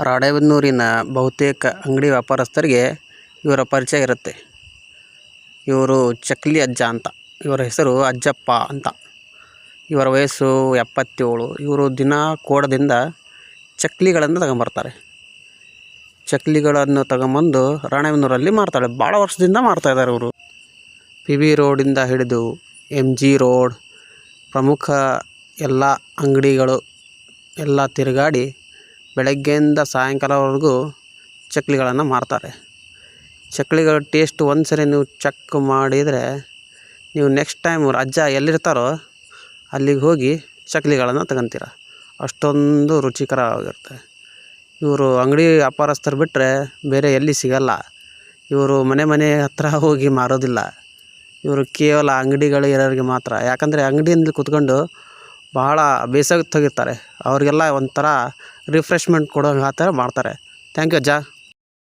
ರಾಣೆಬೆನ್ನೂರಿನ ಬಹುತೇಕ ಅಂಗಡಿ ವ್ಯಾಪಾರಸ್ಥರಿಗೆ ಇವರ ಪರಿಚಯ ಇರುತ್ತೆ. ಇವರು ಚಕ್ಲಿ ಅಜ್ಜ ಅಂತ. ಇವರ ಹೆಸರು ಅಜ್ಜಪ್ಪ ಅಂತ. ಇವರ ವಯಸ್ಸು ಎಪ್ಪತ್ತೇಳು. ಇವರು ದಿನ ಕೋಡದಿಂದ ಚಕ್ಲಿಗಳನ್ನು ತಗೊಂಬರ್ತಾರೆ. ಚಕ್ಲಿಗಳನ್ನು ತಗೊಂಬಂದು ರಾಣೆಬೆನ್ನೂರಲ್ಲಿ ಮಾರ್ತಾಳೆ ಭಾಳ ವರ್ಷದಿಂದ ಮಾರ್ತಾಯಿದ್ದಾರೆ ಇವರು. ಪಿ ವಿ ರೋಡಿಂದ ಹಿಡಿದು ಎಂ ಜಿ ರೋಡ್ ಪ್ರಮುಖ ಎಲ್ಲ ಅಂಗಡಿಗಳು ಎಲ್ಲ ತಿರುಗಾಡಿ ಬೆಳಗ್ಗೆಯಿಂದ ಸಾಯಂಕಾಲವರೆಗೂ ಚಕ್ಲಿಗಳನ್ನು ಮಾರ್ತಾರೆ. ಚಕ್ಲಿಗಳ ಟೇಸ್ಟ್ ಒಂದು ಸರಿ ನೀವು ಚೆಕ್ ಮಾಡಿದರೆ ನೀವು ನೆಕ್ಸ್ಟ್ ಟೈಮ್ ಅಜ್ಜ ಎಲ್ಲಿರ್ತಾರೋ ಅಲ್ಲಿಗೆ ಹೋಗಿ ಚಕ್ಲಿಗಳನ್ನು ತಗೊಂತೀರ. ಅಷ್ಟೊಂದು ರುಚಿಕರವಾಗಿರುತ್ತೆ. ಇವರು ಅಂಗಡಿ ವ್ಯಾಪಾರಸ್ಥರು ಬಿಟ್ಟರೆ ಬೇರೆ ಎಲ್ಲಿ ಸಿಗಲ್ಲ. ಇವರು ಮನೆ ಮನೆ ಹತ್ತಿರ ಹೋಗಿ ಮಾರೋದಿಲ್ಲ. ಇವರು ಕೇವಲ ಅಂಗಡಿಗಳು ಇರೋರಿಗೆ ಮಾತ್ರ. ಯಾಕಂದರೆ ಅಂಗಡಿಯಲ್ಲಿ ಕೂತ್ಕೊಂಡು ಭಾಳ ಬೇಸತ್ತು ಹೋಗಿರ್ತಾರೆ ಅವರಿಗೆಲ್ಲ ಒಂಥರ ರಿಫ್ರೆಶ್ಮೆಂಟ್ ಕೊಡೋ ಆ ಥರ ಮಾಡ್ತಾರೆ. ಥ್ಯಾಂಕ್ ಯು ಅಜ್ಜ.